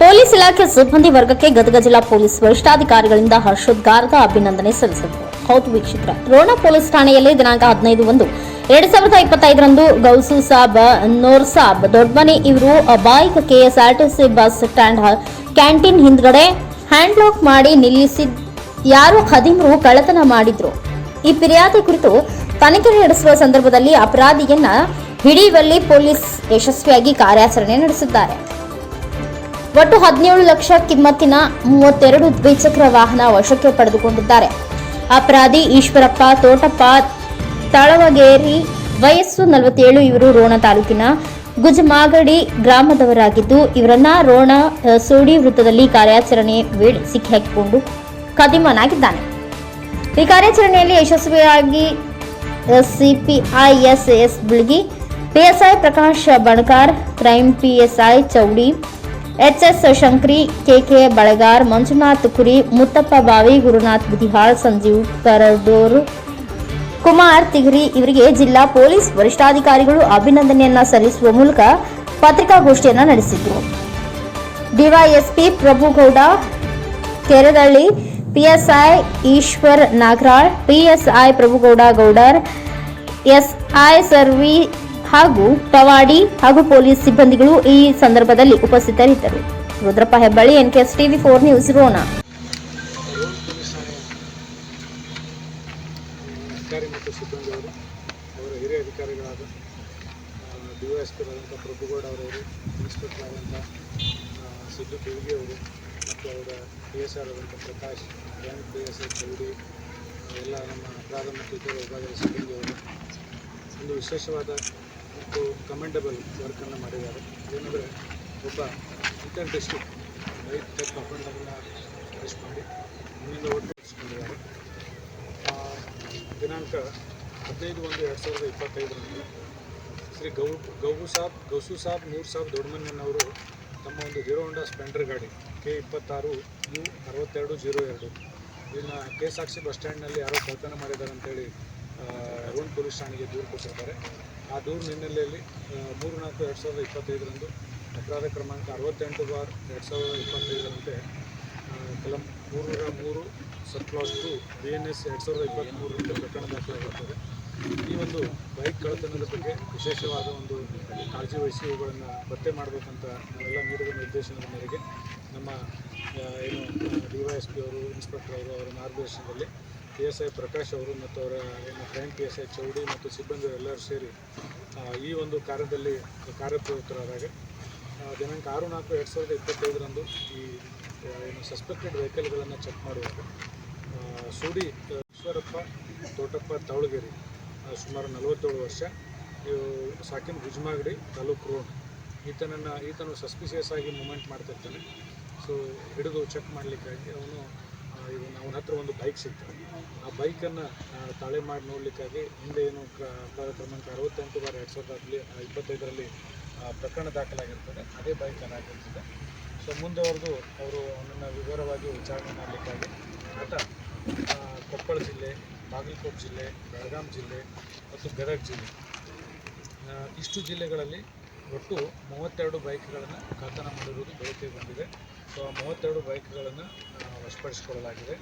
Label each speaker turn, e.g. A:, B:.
A: Police ಇಲಾಖೆ ಸಿಬ್ಬಂದಿ ವರ್ಗಕ್ಕೆ ಗದಗ ಜಿಲ್ಲಾ ಪೊಲೀಸ್ ವರಿಷ್ಠಾಧಿಕಾರಿಗಳಿಂದ ಹರ್ಷೋದ್ಗಾರದ ಅಭಿನಂದನೆ ಸಲ್ಲಿಸಿದರು. ಹೌದು ವೀಕ್ಷಕರ ರೋಣ ಪೊಲೀಸ್ ಠಾಣೆಯಲ್ಲಿ ದಿನಾಂಕ ಹದಿನೈದು ಒಂದು. ಎರಡ್ ಸಾವಿರದ ಇಪ್ಪತ್ತೈದರಂದು ಗೌಸು ಸಾಬ್, ನೋರ್ ಸಾಬ್, ದೊಡ್ಮನೆ ಇವರು bike KSRTC bus stand, canteen ಹಿಂದ್ಗಡೆ ಹ್ಯಾಂಡ್ ಲಾಕ್ ಮಾಡಿ ನಿಲ್ಲಿಸಿದ ಯಾರು ಹದಿಮೂರು ಕಳ್ಳತನ ಮಾಡಿದ್ರು. ಈ ಫಿರ್ಯಾದಿ ಕುರಿತು ತನಿಖೆ ನಡೆಸುವ ಸಂದರ್ಭದಲ್ಲಿ ಅಪರಾಧಿಯನ್ನ ಹಿಡಿಯುವಲ್ಲಿ ಪೊಲೀಸ್ ಯಶಸ್ವಿಯಾಗಿ ಕಾರ್ಯಾಚರಣೆ ನಡೆಸಿದ್ದಾರೆ. ಒಟ್ಟು ಹದಿನೇಳು ಲಕ್ಷ ಕಿಮ್ಮತ್ತಿನ ಮೂವತ್ತೆರಡು ದ್ವಿಚಕ್ರ ವಾಹನ ವಶಕ್ಕೆ ಪಡೆದುಕೊಂಡಿದ್ದಾರೆ. ಅಪರಾಧಿ ಈಶ್ವರಪ್ಪ ತೋಟಪ್ಪ ತಳವಗೇರಿ ವಯಸ್ಸು ನಲವತ್ತೇಳು, ಇವರು ರೋಣ ತಾಲೂಕಿನ ಗುಜಮಾಗಡಿ ಗ್ರಾಮದವರಾಗಿದ್ದು, ಇವರನ್ನ ರೋಣ ಸೋಡಿ ವೃತ್ತದಲ್ಲಿ ಕಾರ್ಯಾಚರಣೆ ವೇಳೆ ಸಿಕ್ಕಿ ಹಾಕಿಕೊಂಡು ಕದಿಮನಾಗಿದ್ದಾನೆ ಈ ಕಾರ್ಯಾಚರಣೆಯಲ್ಲಿ ಯಶಸ್ವಿಯಾಗಿ CPI SS Bilgi, PSI Prakash Banakar crime PSI Choudi HS Shankari, KK Balagar, Manjunath Kuri, Muthappa ಬಾವಿ, ಗುರುನಾಥ್ ಬುದಿಹಾಳ್ ಸಂಜೀವ್ ಕರಡೂರ್, ಕುಮಾರ್ ತಿಗರಿ ಇವರಿಗೆ ಜಿಲ್ಲಾ ಪೊಲೀಸ್ ವರಿಷ್ಠಾಧಿಕಾರಿಗಳು ಅಭಿನಂದನೆಯನ್ನ ಸಲ್ಲಿಸುವ ಮೂಲಕ ಪತ್ರಿಕಾಗೋಷ್ಠಿಯನ್ನ ನಡೆಸಿದ್ರು. DYSP Prabhugouda, Keredalli, PSI Eshwar Nagaral, PSI Prabhugouda Goudar, SI Sarvi ಹಾಗೂ ಪವಾಡಿ ಹಾಗೂ ಪೊಲೀಸ್ ಸಿಬ್ಬಂದಿಗಳು ಈ ಸಂದರ್ಭದಲ್ಲಿ ಉಪಸ್ಥಿತರಿದ್ದರು. Rudrappa Hebballi, NKS TV four news, Ron.
B: ಅವರ ಮತ್ತು ಅವರ P S Prakash N P S I Choudi ಎಲ್ಲ ನಮ್ಮ ಅಪರಾಧ ಮತ್ತು ಇತರ ಸಿಬ್ಬಂದಿಯವರು. ಒಂದು ವಿಶೇಷವಾದ ಮತ್ತು ಕಮೆಂಡಬಲ್ ವರ್ಕನ್ನು ಮಾಡಿದ್ದಾರೆ. ಏನಂದರೆ ಒಬ್ಬ ಇಂಟರ್ ಡಿಸ್ಟಿಕ್ ರೈಟ್ ಟೈಪ್ ಅಫೆಂಡರ್ನ ಅರೆಸ್ಟ್ ಮಾಡಿ ಮುಂದಿನ ಒಟ್ಟುಗೂಡಿಸಿಕೊಂಡಿದ್ದಾರೆ ಆ, ದಿನಾಂಕ ಹದಿನೈದು ಒಂದು ಎರಡು ಸಾವಿರದ ಇಪ್ಪತ್ತೈದರಂದು ಶ್ರೀ ಗೌ ಗೌಬು ಸಾಬ್ ಗೌಸು ಸಾಬ್ ನೂರ್ ಸಾಬ್ ದೊಡ್ಡಮನ್ನವರು ತಮ್ಮ ಒಂದು ಹೀರೋ ಹೊಂಡಾ ಸ್ಪೆಂಡರ್ ಗಾಡಿ ಕೆ ಇಪ್ಪತ್ತಾರು ಯು ಅರವತ್ತೆರಡು ಜೀರೋ ಎರಡು. ಇದನ್ನು ಕೆ ಸಾಕ್ಷಿ ಬಸ್ ಸ್ಟ್ಯಾಂಡ್ನಲ್ಲಿ ಯಾರೋ ಕಳ್ತನ ಮಾಡಿದ್ದಾರೆ ಅಂತೇಳಿ ಪೊಲೀಸ್ ಠಾಣೆಗೆ ದೂರು ಕೊಟ್ಟಿರ್ತಾರೆ ಆ ದೂರಿನ ಹಿನ್ನೆಲೆಯಲ್ಲಿ ಮೂರು ನಾಲ್ಕು ಎರಡು ಸಾವಿರದ ಇಪ್ಪತ್ತೈದರಂದು ಅಪರಾಧ ಕ್ರಮಾಂಕ ಅರವತ್ತೆಂಟು ಬಾರ್ ಎರಡು ಸಾವಿರದ ಇಪ್ಪತ್ತೈದರಂತೆ ಕಲಂ ಮೂರರ ಮೂರು sub two B N S ಎರಡು ಸಾವಿರದ ಇಪ್ಪತ್ತ್ಮೂರರಿಂದ ಪ್ರಕರಣ ದಾಖಲಾಗಿರ್ತದೆ ಈ ಒಂದು ಬೈಕ್ ಕಳ್ಳತನದ ಬಗ್ಗೆ ವಿಶೇಷವಾದ ಒಂದು ಕಾಳಜಿ ವಹಿಸಿ ಇವುಗಳನ್ನು ಪತ್ತೆ ಮಾಡಬೇಕಂತ ನಾವೆಲ್ಲ ನೀಡಿದ ನಿರ್ದೇಶನದ ಮೇರೆಗೆ ನಮ್ಮ ಏನು ಡಿ ವೈ ಎಸ್ ಪಿ ಅವರು, ಇನ್ಸ್ಪೆಕ್ಟರ್ ಅವರು ಅವರ ಮಾರ್ಗದರ್ಶನದಲ್ಲಿ ಪಿ ಎಸ್ ಐ ಪ್ರಕಾಶ್ ಅವರು ಮತ್ತು ಅವರ ಏನು crime P S I Choudi ಮತ್ತು ಸಿಬ್ಬಂದಿ ಎಲ್ಲರೂ ಸೇರಿ ಈ ಒಂದು ಕಾರ್ಯದಲ್ಲಿ ಕಾರ್ಯಪ್ರವೃತ್ತರಾದಾಗ ದಿನಾಂಕ ಆರು ನಾಲ್ಕು ಎರಡು ಸಾವಿರದ ಇಪ್ಪತ್ತೈದರಂದು ಈ ಏನು ಸಸ್ಪೆಕ್ಟೆಡ್ ವೆಹಿಕಲ್ಗಳನ್ನು ಚೆಕ್ ಮಾಡುವಾಗ ಸೂಡಿ ಈಶ್ವರಪ್ಪ ತೋಟಪ್ಪ ತವಳಗೆರೆ ಆ, ಸುಮಾರು ನಲವತ್ತೇಳು ವರ್ಷ ಸಾಕಿನ ಗುಜ್ಮಾಗಡಿ ತಾಲೂಕು ರೋಡ್. ಈತನನ್ನು ಈತನು ಸಸ್ಪಿಸಿಯಸ್ ಆಗಿ ಮೂಮೆಂಟ್ ಮಾಡ್ತಿರ್ತಾನೆ. ಸೊ ಹಿಡಿದು ಚೆಕ್ ಮಾಡಲಿಕ್ಕಾಗಿ ಅವನು ಅವನ ಹತ್ರ ಒಂದು ಬೈಕ್ ಸಿಗ್ತದೆ. ಆ ಬೈಕನ್ನು ತಾಳೆ ಮಾಡಿ ನೋಡಲಿಕ್ಕಾಗಿ ಹಿಂದೆ ಏನು ಕ್ರಮಾಂಕ ಅರವತ್ತೆಂಟು ಬಾರಿ ಎರಡು ಸಾವಿರದ ಇಪ್ಪತ್ತೈದರಲ್ಲಿ ಪ್ರಕರಣ ದಾಖಲಾಗಿರ್ತದೆ. ಅದೇ ಬೈಕ್ ಆಗಿರ್ತದೆ ಸೊ ಮುಂದುವರೆದು ಅವರು ಅವನನ್ನು ವಿವರವಾಗಿ ವಿಚಾರಣೆ ಮಾಡಲಿಕ್ಕಾಗಿ ಆತ ಕೊಪ್ಪಳ ಜಿಲ್ಲೆ, ಬಾಗಲಕೋಟೆ ಜಿಲ್ಲೆ, ಬೆಳಗಾಂ ಜಿಲ್ಲೆ ಮತ್ತು ಗದಗ ಜಿಲ್ಲೆ. ಇಷ್ಟು ಜಿಲ್ಲೆಗಳಲ್ಲಿ ಒಟ್ಟು ಮೂವತ್ತೆರಡು ಬೈಕ್ಗಳನ್ನು ಕಳ್ಳತನ ಮಾಡಿರುವುದು ಬೆಳಕಿಗೆ ಬಂದಿದೆ. ಸೊ ಆ ಮೂವತ್ತೆರಡು ಬೈಕ್ಗಳನ್ನು ವಶಪಡಿಸಿಕೊಳ್ಳಲಾಗಿದೆ.